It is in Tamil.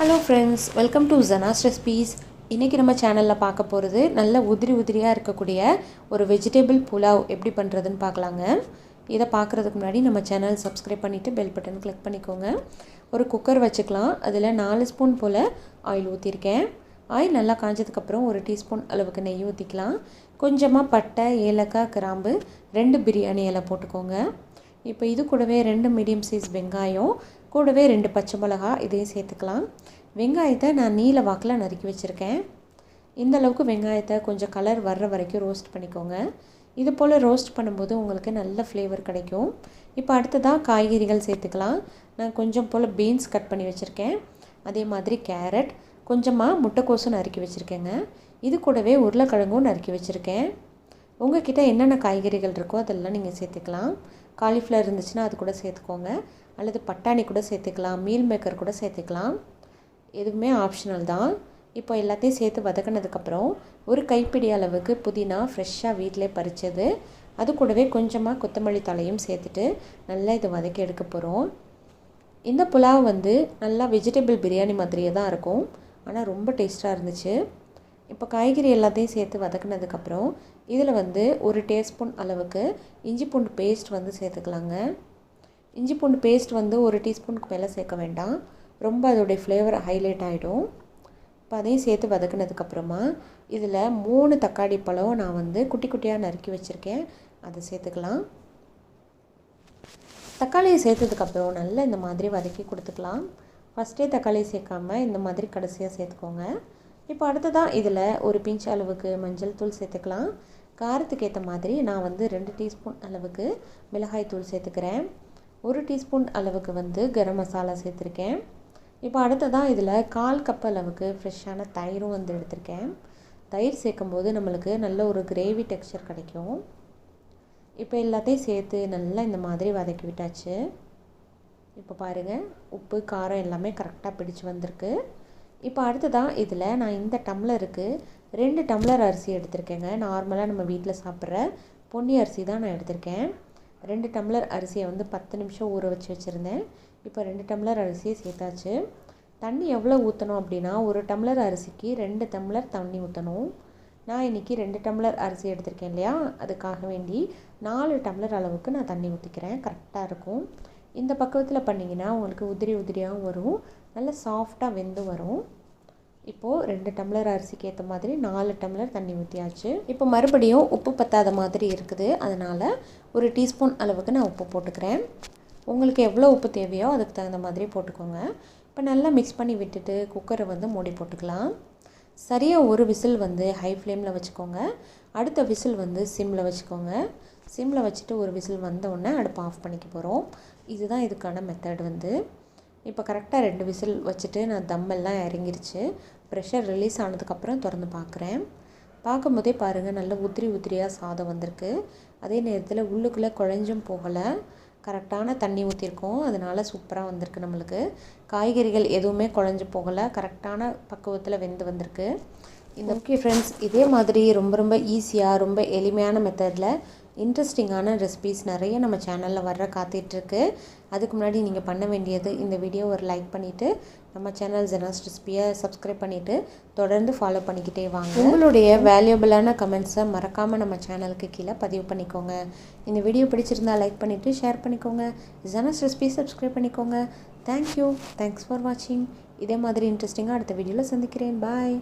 Hello friends welcome to Jana's recipes இன்றைக்கி நம்ம சேனலில் பார்க்க போகிறது நல்ல உதிரி உதிரியாக இருக்கக்கூடிய ஒரு வெஜிடபிள் புலாவ் எப்படி பண்ணுறதுன்னு பார்க்கலாங்க. இதை பார்க்குறதுக்கு முன்னாடி நம்ம சேனல் சப்ஸ்கிரைப் பண்ணிவிட்டு பெல் பட்டன் கிளிக் பண்ணிக்கோங்க. ஒரு குக்கர் வச்சுக்கலாம். அதில் நாலு ஸ்பூன் போல் ஆயில் ஊற்றிருக்கேன் ஆயில் நல்லா காஞ்சதுக்கப்புறம் ஒரு டீஸ்பூன் அளவுக்கு நெய் ஊற்றிக்கலாம் கொஞ்சமாக பட்டை ஏலக்காய் கிராம்பு ரெண்டு பிரியாணி இலை போட்டுக்கோங்க. இப்போ இது கூடவே ரெண்டு மீடியம் சைஸ் வெங்காயம் கூடவே ரெண்டு பச்சை மிளகா இதையும் சேர்த்துக்கலாம். வெங்காயத்தை நான் நீல வாக்கில் நறுக்கி வச்சுருக்கேன். இந்த அளவுக்கு வெங்காயத்தை கொஞ்சம் கலர் வர்ற வரைக்கும் ரோஸ்ட் பண்ணிக்கோங்க. இது போல் ரோஸ்ட் பண்ணும்போது உங்களுக்கு நல்ல ஃப்ளேவர் கிடைக்கும். இப்போ அடுத்ததாக காய்கறிகள் சேர்த்துக்கலாம். நான் கொஞ்சம் போல் பீன்ஸ் கட் பண்ணி வச்சுருக்கேன். அதே மாதிரி கேரட் கொஞ்சமாக முட்டைக்கோசும் நறுக்கி வச்சுருக்கேங்க. இது கூடவே உருளைக்கிழங்கும் நறுக்கி வச்சுருக்கேன். உங்ககிட்ட என்னென்ன காய்கறிகள் இருக்கோ அதெல்லாம் நீங்கள் சேர்த்துக்கலாம். காலிஃப்ளவர் இருந்துச்சுன்னா அது கூட சேர்த்துக்கோங்க. அல்லது பட்டாணி கூட சேர்த்துக்கலாம். மீல் மேக்கர் கூட சேர்த்துக்கலாம். எதுவுமே ஆப்ஷனல் தான். இப்போ எல்லாத்தையும் சேர்த்து வதக்கினதுக்கப்புறம் ஒரு கைப்பிடி அளவுக்கு புதினா ஃப்ரெஷ்ஷாக வீட்டிலே பறித்தது அது கூடவே கொஞ்சமாக கொத்தமல்லி தலையும் சேர்த்துட்டு நல்லா இதை வதக்கி எடுக்க போகிறோம் இந்த புலாவ் வந்து நல்லா வெஜிடபிள் பிரியாணி மாதிரியே தான் இருக்கும். ஆனால் ரொம்ப டேஸ்ட்டாக இருந்துச்சு. இப்போ காய்கறி எல்லாத்தையும் சேர்த்து வதக்குனதுக்கப்புறம் இதில் வந்து ஒரு டேஸ்பூன் அளவுக்கு இஞ்சி பூண்டு பேஸ்ட் வந்து சேர்த்துக்கலாங்க. இஞ்சி பூண்டு பேஸ்ட் வந்து ஒரு டீஸ்பூனுக்கு மேலே சேர்க்க வேண்டாம். ரொம்ப அதோடைய ஃப்ளேவர் ஹைலைட் ஆகிடும் இப்போ அதையும் சேர்த்து வதக்குனதுக்கப்புறமா இதில் மூணு தக்காளி பழம் நான் வந்து குட்டி குட்டியாக நறுக்கி வச்சுருக்கேன். அதை சேர்த்துக்கலாம். தக்காளியை சேர்த்ததுக்கப்புறம் நல்லா இந்த மாதிரி வதக்கி கொடுத்துக்கலாம். ஃபஸ்ட்டே தக்காளி சேர்க்காம இந்த மாதிரி கடைசியாக சேர்த்துக்கோங்க. இப்போ அடுத்ததாக இதில் ஒரு பிஞ்ச் அளவுக்கு மஞ்சள் தூள் சேர்த்துக்கலாம். காரத்துக்கு ஏற்ற மாதிரி நான் வந்து ரெண்டு டீஸ்பூன் அளவுக்கு மிளகாய் தூள் சேர்த்துக்கிறேன். ஒரு டீஸ்பூன் அளவுக்கு வந்து கரம் மசாலா சேர்த்துருக்கேன். இப்போ அடுத்ததாக இதில் கால் கப் அளவுக்கு ஃப்ரெஷ்ஷான தயிரும் வந்து எடுத்திருக்கேன். தயிர் சேர்க்கும்போது நம்மளுக்கு நல்ல ஒரு கிரேவி டெக்ஸ்சர் கிடைக்கும். இப்போ எல்லாத்தையும் சேர்த்து நல்லா இந்த மாதிரி வதக்கி விட்டாச்சு. இப்போ பாருங்கள் உப்பு காரம் எல்லாமே கரெக்டாக பிடிச்சு வந்திருக்கு. இப்போ அடுத்ததாக இதில் நான் இந்த டம்ளருக்கு ரெண்டு டம்ளர் அரிசி எடுத்திருக்கேங்க. நார்மலாக நம்ம வீட்டில் சாப்பிட்ற பொன்னி அரிசி தான் நான் எடுத்திருக்கேன். ரெண்டு டம்ளர் அரிசியை வந்து பத்து நிமிஷம் ஊற வச்சு வச்சுருந்தேன். இப்போ ரெண்டு டம்ளர் அரிசியை சேர்த்தாச்சு. தண்ணி எவ்வளோ ஊற்றணும் அப்படின்னா ஒரு டம்ளர் அரிசிக்கு ரெண்டு டம்ளர் தண்ணி ஊற்றணும் நான் இன்றைக்கி ரெண்டு டம்ளர் அரிசி எடுத்திருக்கேன் இல்லையா? அதுக்காக வேண்டி நாலு டம்ளர் அளவுக்கு நான் தண்ணி ஊற்றிக்கிறேன் கரெக்டாக இருக்கும். இந்த பக்கத்தில் பண்ணிங்கன்னா உங்களுக்கு உதிரி உதிரியாகவும் வரும். நல்ல சாஃப்டாக வெந்து வரும். இப்போது ரெண்டு டம்ளர் அரிசிக்கு ஏற்ற மாதிரி நாலு டம்ளர் தண்ணி ஊற்றியாச்சு இப்போ மறுபடியும் உப்பு பத்தாத மாதிரி இருக்குது. அதனால் ஒரு டீஸ்பூன் அளவுக்கு நான் உப்பு போட்டுக்கிறேன். உங்களுக்கு எவ்வளோ உப்பு தேவையோ அதுக்கு தகுந்த மாதிரி போட்டுக்கோங்க. இப்போ நல்லா மிக்ஸ் பண்ணி விட்டுட்டு குக்கரை வந்து மூடி போட்டுக்கலாம். சரியாக ஒரு விசில் வந்து ஹை ஃப்ளேமில் வச்சுக்கோங்க. அடுத்த விசில் வந்து சிம்மில் வச்சுக்கோங்க. சிம்மில் வச்சுட்டு ஒரு விசில் வந்தோடனே அடுப்பு ஆஃப் பண்ணிக்க போகிறோம் இதுதான் இதுக்கான மெத்தட் வந்து. இப்போ கரெக்டாக ரெண்டு விசில் வச்சுட்டு நான் தம்மெல்லாம் இறங்கிருச்சு. ப்ரெஷர் ரிலீஸ் ஆனதுக்கப்புறம் திறந்து பார்க்குறேன். பார்க்கும்போதே பாருங்கள் நல்ல உதிரி உதிரியாக சாதம் வந்திருக்கு. அதே நேரத்தில் உள்ளுக்குள்ளே குழஞ்சும் போகலை. கரெக்டான தண்ணி ஊற்றிருக்கோம் அதனால் சூப்பராக வந்திருக்கு நம்மளுக்கு. காய்கறிகள் எதுவுமே குழஞ்சி போகலை. கரெக்டான பக்குவத்தில் வெந்து வந்திருக்கு. இந்த ஓகே ஃப்ரெண்ட்ஸ் இதே மாதிரி ரொம்ப ரொம்ப ஈஸியாக ரொம்ப எளிமையான மெத்தடில் இன்ட்ரெஸ்டிங்கான ரெசிபீஸ் நிறைய நம்ம சேனலில் வர்ற காத்திட்ருக்கு அதுக்கு முன்னாடி நீங்கள் பண்ண வேண்டியது இந்த வீடியோ ஒரு லைக் பண்ணிவிட்டு நம்ம சேனல் ஜெனாஸ் ரெசிபியை சப்ஸ்கிரைப் பண்ணிவிட்டு தொடர்ந்து ஃபாலோ பண்ணிக்கிட்டே வாங்க. உங்களுடைய வேல்யூபிளான கமெண்ட்ஸை மறக்காமல் நம்ம சேனலுக்கு கீழே பதிவு பண்ணிக்கோங்க. இந்த வீடியோ பிடிச்சிருந்தா லைக் பண்ணிவிட்டு ஷேர் பண்ணிக்கோங்க. ஜெனாஸ் ரெசிபி சப்ஸ்கிரைப் பண்ணிக்கோங்க. தேங்க்யூ தேங்க்ஸ் ஃபார் வாட்சிங் இதே மாதிரி இன்ட்ரெஸ்டிங்காக அடுத்த வீடியோவில் சந்திக்கிறேன். பாய்